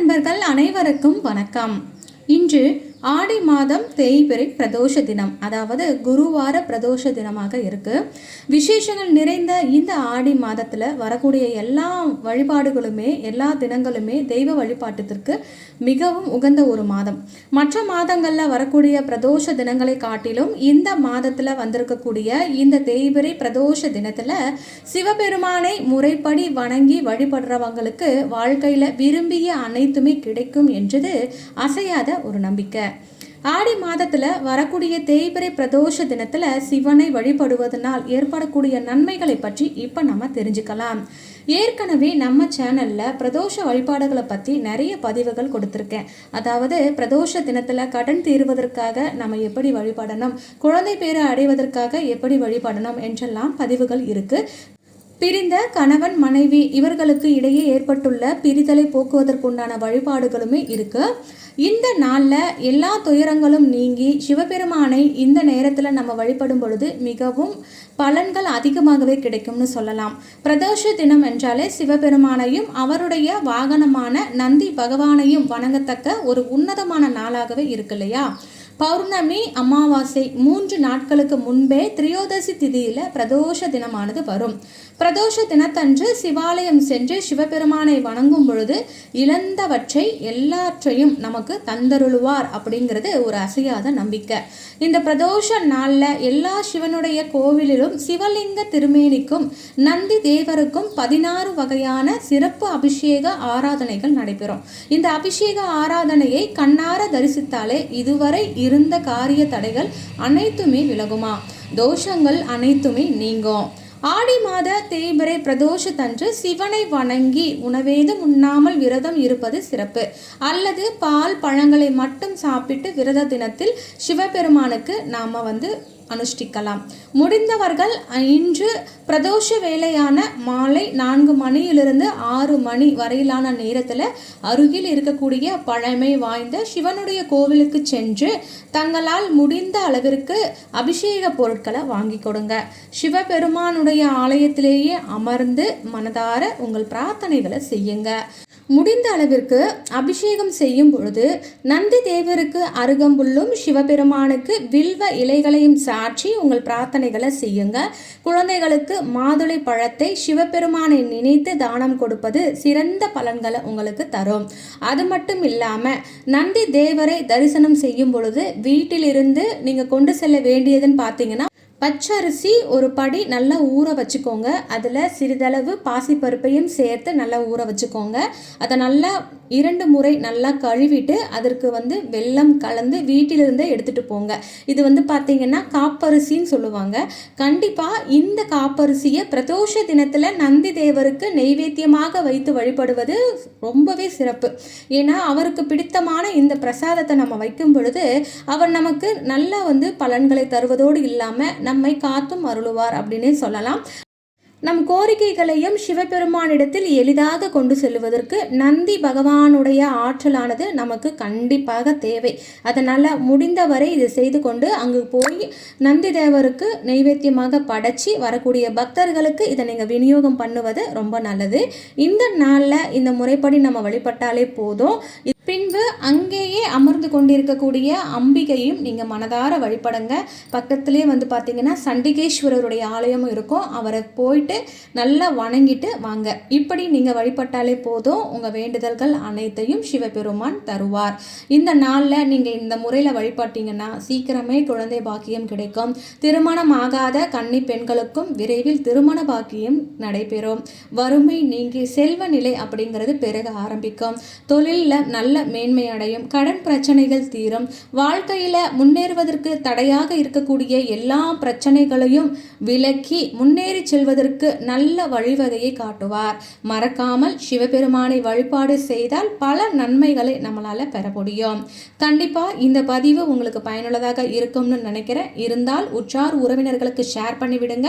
நண்பர்கள் அனைவருக்கும் வணக்கம். இன்று ஆடி மாதம் தேய்பிரை பிரதோஷ தினம் அதாவது குருவார பிரதோஷ தினமாக இருக்கு. விசேஷங்கள் நிறைந்த இந்த ஆடி மாதத்தில் வரக்கூடிய எல்லா வழிபாடுகளுமே எல்லா தினங்களுமே தெய்வ வழிபாட்டத்திற்கு மிகவும் உகந்த ஒரு மாதம். மற்ற மாதங்களில் வரக்கூடிய பிரதோஷ தினங்களை காட்டிலும் இந்த மாதத்தில் வந்திருக்கக்கூடிய இந்த தேய்பிரை பிரதோஷ தினத்தில் சிவபெருமானை முறைப்படி வணங்கி வழிபடுறவங்களுக்கு வாழ்க்கையில் விரும்பிய அனைத்துமே கிடைக்கும் என்றது அசையாத ஒரு நம்பிக்கை. ஆடி மாதத்தில் வரக்கூடிய தேய்பிரை பிரதோஷ தினத்தில் சிவனை வழிபடுவதனால் ஏற்படக்கூடிய நன்மைகளை பற்றி இப்போ நம்ம தெரிஞ்சுக்கலாம். ஏற்கனவே நம்ம சேனலில் பிரதோஷ வழிபாடுகளை பற்றி நிறைய பதிவுகள் கொடுத்துருக்கேன். அதாவது பிரதோஷ தினத்தில் கடன் தீர்வதற்காக நம்ம எப்படி வழிபடணும் குழந்தை பேரை அடைவதற்காக எப்படி வழிபடணும் என்றெல்லாம் பதிவுகள் இருக்குது பிரிந்த கணவன் மனைவி இவர்களுக்கு இடையே ஏற்பட்டுள்ள பிரிதலை போக்குவதற்குண்டான வழிபாடுகளுமே இருக்கு. இந்த நாளில் எல்லா துயரங்களும் நீங்கி சிவபெருமானை இந்த நேரத்தில் நம்ம வழிபடும் பொழுது மிகவும் பலன்கள் அதிகமாகவே கிடைக்கும்னு சொல்லலாம். பிரதோஷ தினம் என்றாலே சிவபெருமானையும் அவருடைய வாகனமான நந்தி பகவானையும் வணங்கத்தக்க ஒரு உன்னதமான நாளாகவே இருக்கு இல்லையா? பௌர்ணமி அமாவாசை மூன்று நாட்களுக்கு முன்பே திரியோதசி திதியில பிரதோஷ தினமானது வரும். பிரதோஷ தினத்தன்று சிவாலயம் சென்று சிவபெருமானை வணங்கும் பொழுது இழந்தவற்றை எல்லாற்றையும் நமக்கு தந்தருளுவார் அப்படிங்கிறது ஒரு அசையாத நம்பிக்கை. இந்த பிரதோஷ நாளில் எல்லா சிவனுடைய கோவிலிலும் சிவலிங்க திருமேனிக்கும் நந்தி தேவருக்கும் பதினாறு வகையான சிறப்பு அபிஷேக ஆராதனைகள் நடைபெறும். இந்த அபிஷேக ஆராதனையை கண்ணார தரிசித்தாலே இதுவரை இருந்த காரிய தடைகள் அனைத்துமே விலகுமா? தோஷங்கள் அனைத்துமே நீங்கும் ஆடி மாத தேய்பிரை பிரதோஷத்தன்று சிவனை வணங்கி உணவேதும் உண்ணாமல் விரதம் இருப்பது சிறப்பு. அல்லது பால் பழங்களை மட்டும் சாப்பிட்டு விரத தினத்தில் சிவபெருமானுக்கு நாம் வந்து அனுஷ்டிக்கலாம். முடிந்தவர்கள் இன்று பிரதோஷ வேலையான மாலை நான்கு மணியிலிருந்து ஆறு மணி வரையிலான நேரத்தில் அருகில் இருக்கக்கூடிய பழமை வாய்ந்த சிவனுடைய கோவிலுக்கு சென்று தங்களால் முடிந்த அளவிற்கு அபிஷேக பொருட்களை வாங்கி கொடுங்க. சிவபெருமானுடைய ஆலயத்திலேயே அமர்ந்து மனதார உங்கள் பிரார்த்தனைகளை செய்யுங்க. முடிந்த அளவிற்கு அபிஷேகம் செய்யும் பொழுது நந்தி தேவருக்கு அருகம்புல்லும் சிவபெருமானுக்கு வில்வ இலைகளையும் ஆற்றி உங்கள் பிரார்த்தனைகளை செய்யுங்க குழந்தைகளுக்கு மாதுளை பழத்தை சிவபெருமானை நினைத்து தானம் கொடுப்பது சிறந்த பலன்களை உங்களுக்கு தரும். அது மட்டும் இல்லாமல் நந்தி தேவரை தரிசனம் செய்யும் பொழுது வீட்டிலிருந்து நீங்கள் கொண்டு செல்ல வேண்டியதுன்னு பார்த்தீங்கன்னா பச்சரிசி ஒரு படி நல்லா ஊற வச்சுக்கோங்க. அதில் சிறிதளவு பாசிப்பருப்பையும் சேர்த்து நல்லா ஊற வச்சுக்கோங்க. அதை நல்லா இரண்டு முறை நல்லா கழுவிட்டு அதற்கு வந்து வெள்ளம் கலந்து வீட்டிலிருந்தே எடுத்துகிட்டு போங்க. இது வந்து பார்த்திங்கன்னா காப்பரிசின்னு சொல்லுவாங்க. கண்டிப்பாக இந்த காப்பரிசியை பிரதோஷ தினத்தில் நந்தி தேவருக்கு நெய்வேத்தியமாக வைத்து வழிபடுவது ரொம்பவே சிறப்பு. ஏன்னா அவருக்கு பிடித்தமான இந்த பிரசாதத்தை நம்ம வைக்கும் பொழுது அவர் நமக்கு நல்லா வந்து பலன்களை தருவதோடு இல்லாமல் நம்மை காத்தும் அருளுவார் அப்படின்னே சொல்லலாம். நம் கோரிக்கைகளையும் சிவபெருமானிடத்தில் எளிதாக கொண்டு செல்வதற்கு நந்தி பகவானுடைய ஆற்றலானது நமக்கு கண்டிப்பாக தேவை. அதனால் முடிந்தவரை இதை செய்து கொண்டு அங்கு போய் நந்தி தேவருக்கு நைவேத்தியமாக படைச்சி வரக்கூடிய பக்தர்களுக்கு இதை நீங்கள் விநியோகம் பண்ணுவது ரொம்ப நல்லது. இந்த நாளில் இந்த முறைப்படி நம்ம வழிபட்டாலே போதும். பின் அங்கேயே அமர்ந்து கொண்டிருக்கக்கூடிய அம்பிகையும் நீங்கள் மனதார வழிபடுங்க. பக்கத்துலேயே வந்து பார்த்தீங்கன்னா சண்டிகேஸ்வரருடைய ஆலயமும் இருக்கும். அவரை போயிட்டு நல்லா வணங்கிட்டு வாங்க. இப்படி நீங்கள் வழிபட்டாலே போதும். உங்கள் வேண்டுதல்கள் அனைத்தையும் சிவபெருமான் தருவார். இந்த நாளில் நீங்கள் இந்த முறையில் வழிபட்டீங்கன்னா சீக்கிரமே குழந்தை பாக்கியம் கிடைக்கும். திருமணம் ஆகாத கன்னி பெண்களுக்கும் விரைவில் திருமண பாக்கியம் நடைபெறும். வறுமை நீங்கி செல்வ நிலை அப்படிங்கிறது பெருக ஆரம்பிக்கும். தொழிலில் நல்ல மேன்மையான அடையும். கடன் பிரச்சனைகள் தீரும். வாழ்க்கையில் முன்னேறுவதற்கு தடையாக இருக்கக்கூடிய எல்லா பிரச்சனைகளையும் விலக்கி முன்னேறி செல்வதற்கு நல்ல வழிவகையை காட்டுவார். மறக்காமல் சிவபெருமானை வழிபாடு செய்தால் பல நன்மைகளை நம்மளால் பெற முடியும். கண்டிப்பாக இந்த பதிவு உங்களுக்கு பயனுள்ளதாக இருக்கும்னு நினைக்கிறேன். இருந்தால் உற்றார் உறவினர்களுக்கு ஷேர் பண்ணிவிடுங்க.